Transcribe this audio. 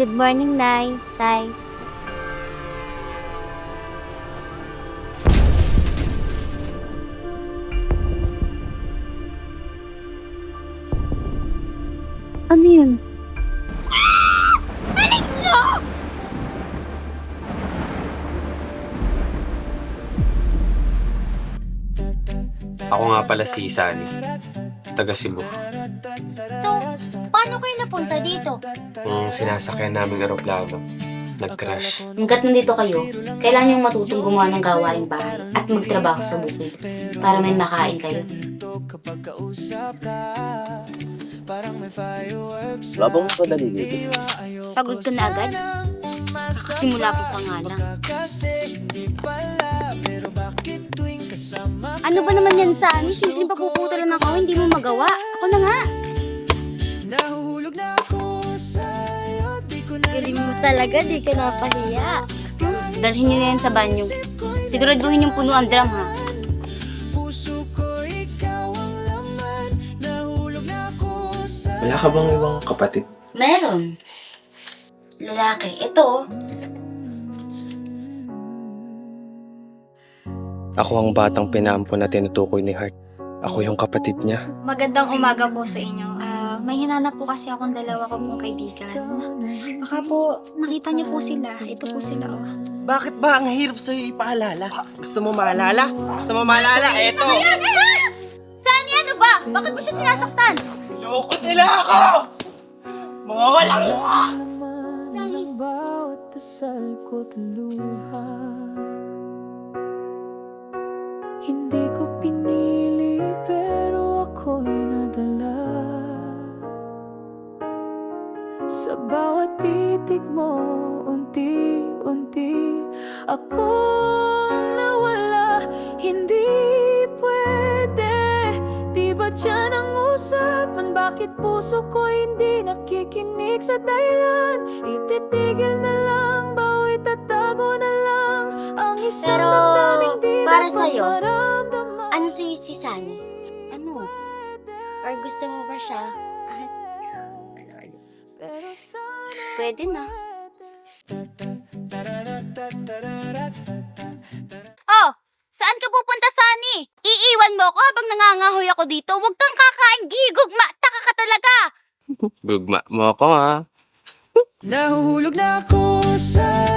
Good morning, Nay. Tay. Ano yun? Ako nga pala si Sunny. Taga Cebu. So, paano kayo napunta dito? Yung sinasakyan naming aeroplano, nag-crash. Hanggat nandito kayo, kailangan niyong matutong gumawa ng gawaing bahay at magtrabaho sa bukid para may makain kayo. Wala bang mas madali dito? Pagod ka na agad? Nakasimula po pa nga lang. Ano ba naman yan sa amin? Simpleng papuputol ng ako, hindi mo magawa. Ako na nga. Galing mo talaga, di ka napahiya. Dalhin niyo na yan sa banyo. Siguraduhin yung puno ang drum ha. Wala ka bang ibang kapatid? Meron. Lalaki. Ito oh. Ako ang batang pinampo na tinutukoy ni Hart. Ako yung kapatid niya. Magandang umaga po sa inyo. Ah, may hinanap po kasi akong dalawa ko pong kaibigan. Baka po nakita niyo po sila. Ito po sila. Oh. Bakit ba ang hirap sa'yo ipaalala? Gusto mo maalala? Gusto mo maalala? Eto! Sani, ano ba? Bakit mo siya sinasaktan? Loko nila ako! Mga walang luha! Sani, bawat dasal ko't luha Sa bawat titig mo, unti-unti Akong nawala, hindi pwede Di ba dyan ang usapan? Bakit puso ko hindi nakikinig sa dahilan? Ititigil na lang, bawat tatago na lang Ang isang Pero, damdaming di para sa'yo, ano sa'yo si Sani? Ano? Or gusto mo ba siya? Pwede na. Oh! Saan ka pupunta, Sani? Iiwan mo ako habang nangangahoy ako dito. Huwag kang kakain gigugma. Taka ka talaga. Gugma mo ako ha. Nahuhulog na ako sa'yo